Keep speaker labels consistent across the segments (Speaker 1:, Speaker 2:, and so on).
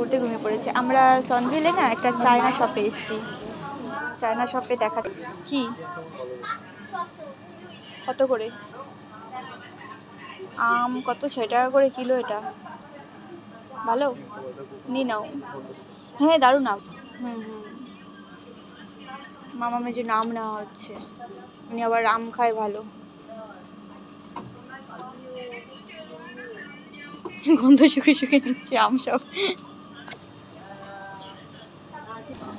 Speaker 1: ঘুরতে ঘুমিয়ে পড়েছে। আমরা সন্ধ্যেলে না একটা চায়না শপে এসেছি। চায়না শপে দেখা কি? কত করে? আম কত? ছয় টাকা করে কিলো এটা। ভালো? নি নাও। হ্যাঁ দারুণ আম। হুম হুম। মামা মেজে নাম নেওয়া হচ্ছে। উনি আবার আম খায় ভালো। গন্ধ শুকে শুকে নিচ্ছে আম সব।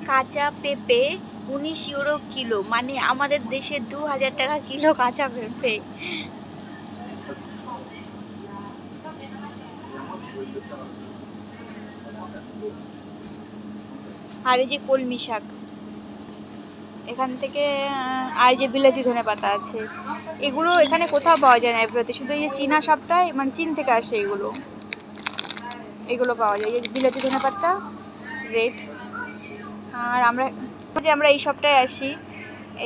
Speaker 1: কাঁচা পেঁপে উনিশ ইউরো কিলো। মানে আমাদের দেশে দু হাজার টাকা কিলো কাঁচা পেঁপে। আর এই যে কলমি শাক। এখান থেকে আর যে বিলাতি ধনে পাতা আছে। এগুলো এখানে কোথাও পাওয়া যায় না এগুলোতে। শুধু এই যে চীনা সবটাই মানে চীন থেকে আসে এগুলো। এগুলো পাওয়া যায়। এই যে বিলাতি ধনে পাতা রেড আর আমরা যে আমরা এই সবটায় আসি,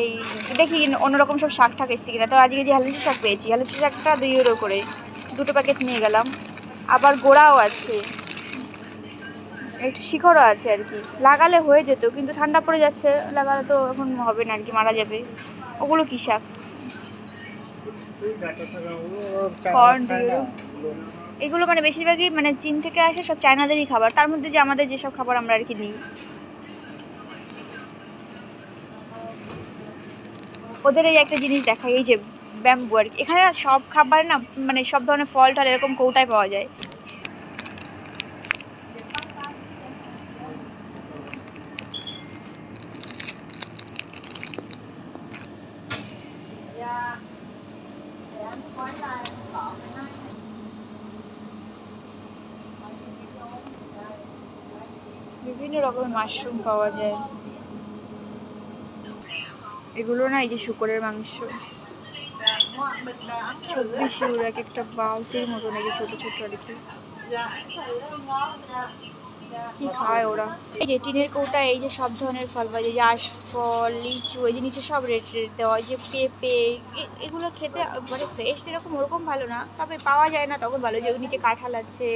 Speaker 1: এই দেখি অন্যরকম সব শাক ঠাক এসছে কিনা। তো আজকে যে হালুচি শাক পেয়েছি, হালুচি শাকটা দুই ইউরো করে। দুটো প্যাকেট নিয়ে গেলাম। আবার গোড়াও আছে। একটু শিখরও আছে আর কি। লাগালে হয়ে যেত, কিন্তু ঠান্ডা পড়ে যাচ্ছে। লাগালে তো এখন হবে না আর কি, মারা যাবে। ওগুলো কী শাক? কর্ন এগুলো মানে বেশিরভাগই মানে চীন থেকে আসে সব চায়নাদেরই খাবার। তার মধ্যে যে আমাদের যেসব খাবার আমরা আর কি নিই। ওদের এই একটা জিনিস দেখাই এই যে ব্যাম্বু আর কি। এখানে সব খাবার না মানে সব ধরনের ফল টল এরকম কৌটায় পাওয়া যায়। বিভিন্ন রকমের মাশরুম পাওয়া যায়। এগুলো না এই যে শুকরের মাংস। চব্বিশ ইউরো এক একটা বালতির মতন এই যে ছোটো ছোটো আর কি। কি খায় ওরা? এই যে টিনের কৌটা, এই যে সব ধরনের ফল পাওয়া যায় যে আশফল লিচু, এই যে নিচে সব রেট রেট দেওয়া যে পেঁপে এগুলো খেতে মানে ফ্রেশ এরকম ওরকম ভালো না, তবে পাওয়া যায় না তখন ভালো যে ওর নিচে কাঁঠাল আছে,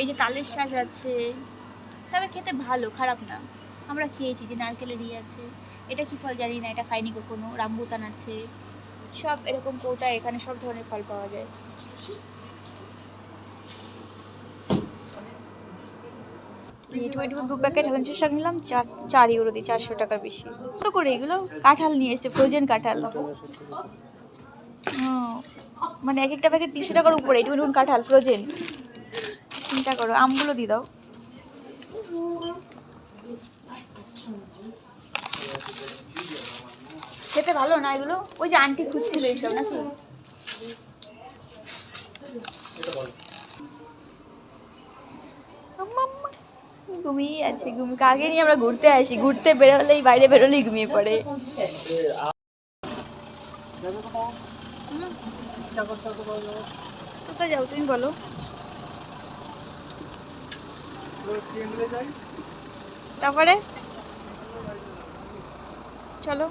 Speaker 1: এই যে তালের শ্বাস আছে, তবে খেতে ভালো, খারাপ না। আমরা খেয়েছি যে নারকেলের ইয়ে আছে। এটা কি ফল জানি না, এটা খাইনি কখনো, রামবুতান আছে। সব এরকম কৌটা এখানে সব ধরনের ফল পাওয়া যায়। টোয়েন্টি দু প্যাকেট হেলেন্সের শাক নিলাম, চার চার ইউরো দিয়ে চারশো টাকার বেশি। কত করে এগুলো কাঁঠাল নিয়ে এসে ফ্রোজেন কাঁঠাল। মানে এক একটা প্যাকেট তিনশো টাকার উপরে টোয়েন্টি কাঁঠাল ফ্রোজেন চিন্তা করো, আমগুলো দিয়ে দাও। খেতে ভালো না এগুলো? ওই যে আন্টি খুঁজছিল এইসব নাকি। ঘুমিয়ে আছে, ঘুমি কাকে নিয়ে আমরা ঘুরতে আসি? ঘুরতে বেরোলেই, বাইরে বেরোলেই ঘুমিয়ে পড়ে। কোথায় যাও তুমি বলো? তারপরে? চলো।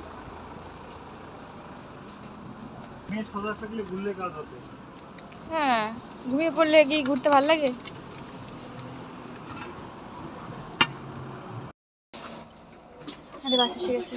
Speaker 1: হ্যাঁ ঘুমিয়ে পড়লে কি ঘুরতে ভালো লাগে? আরে বাস এসে গেছে।